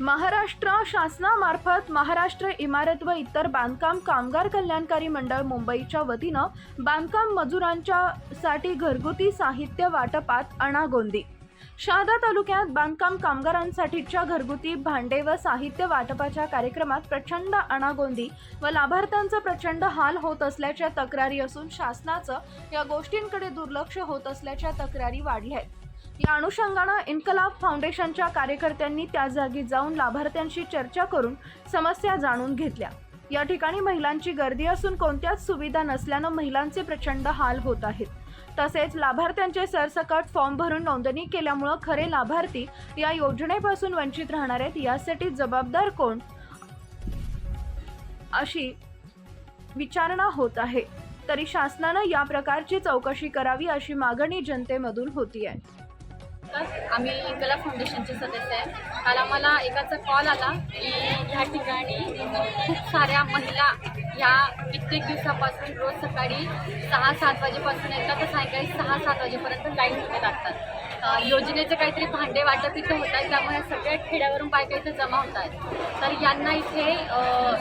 महाराष्ट्र शासनामार्फत महाराष्ट्र इमारत व इतर बांधकाम कामगार कल्याणकारी मंडळ मुंबईच्या वतीनं बांधकाम मजुरांच्या साठी घरगुती साहित्य वाटपात अणागोंदी. शहादा तालुक्यात बांधकाम कामगारांसाठीच्या घरगुती भांडे व साहित्य वाटपाच्या कार्यक्रमात प्रचंड अणागोंदी व लाभार्थ्यांचा प्रचंड हाल होत असल्याच्या तक्रारी असून शासनाचं या गोष्टींकडे दुर्लक्ष होत असल्याच्या तक्रारी वाढल्या आहेत. या अनुषंगानं इन्कलाब फाउंडेशनच्या कार्यकर्त्यांनी त्या जागी जाऊन लाभार्थ्यांशी चर्चा करून समस्या जाणून घेतल्या. या ठिकाणी महिलांची गर्दी असून कोणत्याच सुविधा नसल्यानं महिलांचे प्रचंड हाल होत आहेत. तसेच लाभार्थ्यांचे सरसकट फॉर्म भरून नोंदणी केल्यामुळं खरे लाभार्थी या योजनेपासून वंचित राहणार आहेत यासाठी जबाबदार कोण? अशी विचारणा होत आहे. तरी शासनानं या प्रकारची चौकशी करावी अशी मागणी जनतेमधून होती आहे तर आम्ही कला फाउंडेशनचे सदस्य आहे. काल आम्हाला एकाचा कॉल आला की ह्या ठिकाणी खूप साऱ्या महिला ह्या कित्येक दिवसापासून रोज सकाळी सहा सात वाजेपासून येतात. तर सायंकाळी सहा सात वाजेपर्यंत लाईनमध्ये लागतात. योजनेचे काहीतरी भांडे वाटप इथं होत आहेत. त्यामुळे सगळ्या खेड्यावरून बायका इथं जमा होत आहेत. तर यांना इथे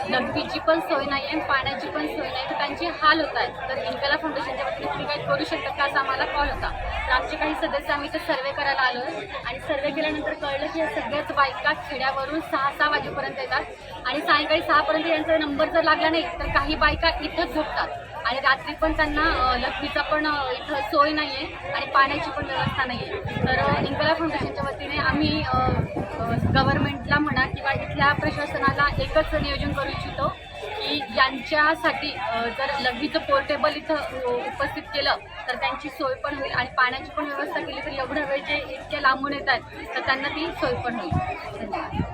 नगदीची पण सोय नाही आहे पाण्याची पण सोय नाही तर त्यांचे हाल होत आहेत. तर इन्कला फाउंडेशनच्या वतीने तुम्ही काही करू शकता का असा आम्हाला कॉल होता. तर आमचे काही सदस्य आम्ही इथं सर्वे गेल्यानंतर कळलं की सगळ्याच बायका खेड्यावरून सहा सहा वाजेपर्यंत येतात. आणि सायंकाळी सहापर्यंत यांचा नंबर जर लागला नाही तर काही बायका इथंच झोपतात. आणि रात्री पण त्यांना अ, लघवीचा पण इथं सोय नाही आहे आणि पाण्याची पण व्यवस्था नाही आहे तर इंकला फाउंडेशनच्या वतीने आम्ही गव्हर्नमेंटला म्हणा किंवा इथल्या प्रशासनाला एकच नियोजन करू इच्छितो की यांच्यासाठी जर लघवीचं पोर्टेबल इथं उपस्थित केलं तर त्यांची सोय पण होईल आणि पाण्याची पण व्यवस्था केली तर एवढ्या वेळ जे इतक्या लांबून येत आहेत तर त्यांना ती सोय पण होईल. धन्यवाद.